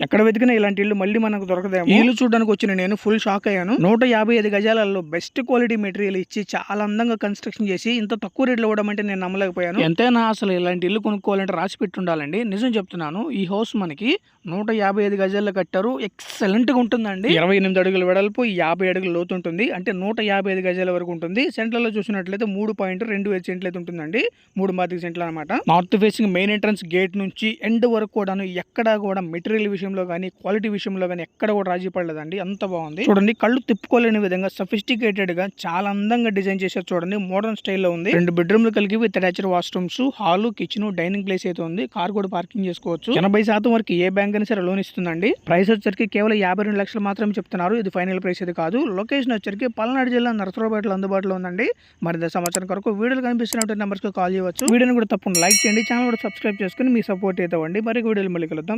ఎక్కడ వెతికినా ఇలాంటి ఇల్లు మళ్ళీ మనకు దొరకదేమో. ఇల్లు చూడడానికి వచ్చిన నేను ఫుల్ షాక్ అయ్యాను. నూట యాభై ఐదు గజాలలో బెస్ట్ క్వాలిటీ మెటీరియల్ ఇచ్చి చాలా అందంగా కన్స్ట్రక్షన్ చేసి ఇంత తక్కువ రేట్లో ఇవ్వడం అంటే నేను నమ్మలేకపోయాను. ఎంతైనా అసలు ఇలాంటి ఇల్లు కొనుక్కోవాలంటే రాసి పెట్టి ఉండాలండి నిజం చెప్తున్నాను ఈ హౌస్ మనకి నూట యాభై ఐదు గజాల్లో కట్టారు. ఎక్సలెంట్గా ఉంటుందండి. ఇరవై ఎనిమిది అడుగుల వెడల్పు యాభై అడుగుల లోతు ఉంటుంది. అంటే నూట యాభై ఐదు గజాల వరకు ఉంటుంది. సెంటర్లో చూసినట్లయితే మూడు పాయింట్ రెండు ఐదు సెంట్లు అయితే ఉంటుందండి. మూడు పాతిక సెంట్లు అనమాట north facing main entrance gate నుంచి ఎండ్ వరకు కూడాను ఎక్కడా కూడా మెటీరియల్ విషయంలో కానీ క్వాలిటీ విషయంలో కానీ ఎక్కడ కూడా రాజీ పడలేదండి. అంత బాగుంది. చూడండి కళ్ళు తిప్పుకోలేని విధంగా సఫిస్టికేటెడ్గా చాలా అందంగా డిజైన్ చేశారు చూడండి. మోడర్న్ స్టైల్లో ఉంది. రెండు బెడ్రూమ్లు కలిగి with attached washrooms hall kitchen dining place అయితే ఉంది. కార్ కూడా పార్కింగ్ చేసుకోవచ్చు. ఎనభై శాతం వరకు ఏ బ్యాంక్ అయినా సరే లోన్ ఇస్తుందండి. ప్రైస్ వచ్చరికి కేవలం యాభై రెండు లక్షలు మాత్రమే చెప్తున్నారు. ఇది ఫైనల్ ప్రైస్ ఇది కాదు. లొకేషన్ వచ్చరికి పల్నాడు జిల్లా నరసరావుపేటలో అందుబాటులో ఉందండి. మరి సంవత్సరం కొరకు వీడియోలు కనిపిస్తున్నటువంటి నెంబర్స్కి కాల్ చేయవచ్చు. వీడియోని కూడా తప్పకుండా లైక్ చేయండి. ఛానల్ కూడా సబ్స్క్రైబ్ చేసుకుని మీ సపోర్ట్ అయితే ఇవ్వండి మరి వీడియోలు మళ్ళీ కలుద్దాం.